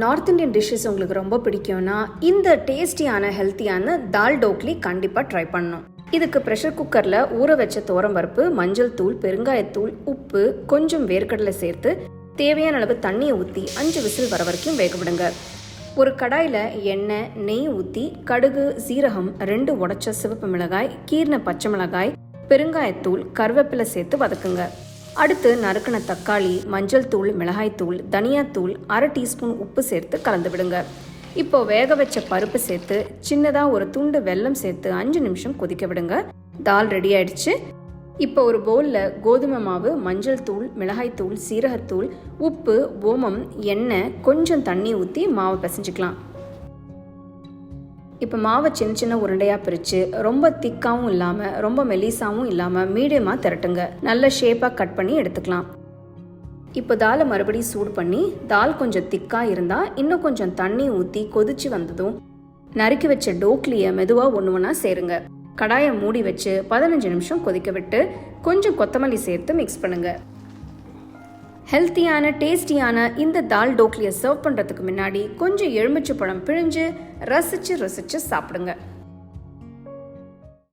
North Indian dishes உங்களுக்கு ரொம்ப பிடிக்கும்னா இந்த டேஸ்டியான ஹெல்த்தியான தால் டோக்லி கண்டிப்பாக ட்ரை பண்ணணும். இதுக்கு ப்ரெஷர் குக்கரில் ஊற வச்ச பருப்பு மஞ்சள் தூள் பெருங்காயத்தூள் உப்பு கொஞ்சம் வேர்க்கடலை சேர்த்து தேவையான அளவு தண்ணியை ஊற்றி அஞ்சு விசில் வர வரைக்கும் வேக விடுங்க. ஒரு கடாயில் எண்ணெய் நெய் ஊற்றி கடுகு சீரகம் ரெண்டு உடச்ச சிவப்பு மிளகாய் கீர்ன பச்சை மிளகாய் பெருங்காயத்தூள் கருவேப்பிலை சேர்த்து வதக்குங்க. அடுத்து நறுக்கின தக்காளி மஞ்சள் தூள் மிளகாய்த்தூள் தனியாத்தூள் அரை டீஸ்பூன் உப்பு சேர்த்து கலந்து விடுங்க. இப்போ வேக வச்ச பருப்பு சேர்த்து சின்னதாக ஒரு துண்டு வெல்லம் சேர்த்து அஞ்சு நிமிஷம் கொதிக்க விடுங்க. தால் ரெடி ஆயிடுச்சு. இப்போ ஒரு பவுலில் கோதுமை மாவு மஞ்சள் தூள் மிளகாய்த்தூள் சீரகத்தூள் உப்பு ஓமம் எண்ணெய் கொஞ்சம் தண்ணி ஊற்றி மாவை பிசைஞ்சிக்கலாம். இப்போ மாவை சின்ன சின்ன உருண்டையாக பிரித்து ரொம்ப திக்காகவும் இல்லாமல் ரொம்ப மெலிசாவும் இல்லாமல் மீடியமாக திரட்டுங்க. நல்ல ஷேப்பாக கட் பண்ணி எடுத்துக்கலாம். இப்போ தாலை மறுபடியும் சூடு பண்ணி தால் கொஞ்சம் திக்காக இருந்தால் இன்னும் கொஞ்சம் தண்ணி ஊற்றி கொதிச்சு வந்ததும் நறுக்கி வச்ச டோக்லியை மெதுவாக ஒன்று ஒன்றா சேருங்க. கடாயை மூடி வச்சு பதினஞ்சு நிமிஷம் கொதிக்க விட்டு கொஞ்சம் கொத்தமல்லி சேர்த்து மிக்ஸ் பண்ணுங்கள் ஹெல்த்தியான டேஸ்டியான இந்த தால் டோக்லியை சர்வ் பண்ணுறதுக்கு முன்னாடி கொஞ்சம் எலுமிச்சை பழம் பிழிஞ்சு ரசிச்சு ரசிச்சு சாப்பிடுங்க.